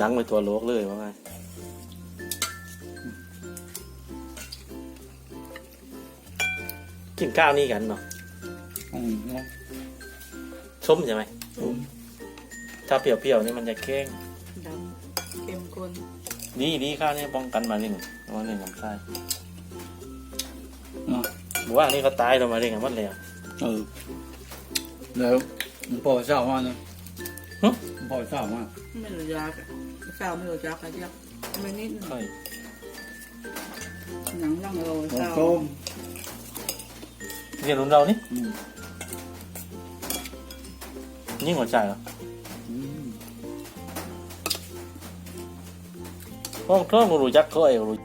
ดังไปตัวโลกเลยว่าไงกินข้าวนี่กันเนาะอืมเนาะส้มใช่ไหมถ้าเปรี้ยวๆนี่มันจะเค้งดำเค็มข้นดีดีข้าวนี่ป้องกันมาเร่งมาเร่งลำไส้เนาะบอกว่านี่เขาตายเรามาเร่งกันหมดเลยอะเออแล้วมันพอเศร้ามากนะหึมัน พอเศร้ามาก ไม่รู้จักอะสาวไม่รู้จักอะเจ้าไม่นิดหนึ่ง ค่อย หนังร่างโรย ของ สาว ส้ม เรียนรุ่นเรานี่ อืม ยิ่งกว่าใจเหรอ อืม ห้องเครื่องรู้จักเคยรู้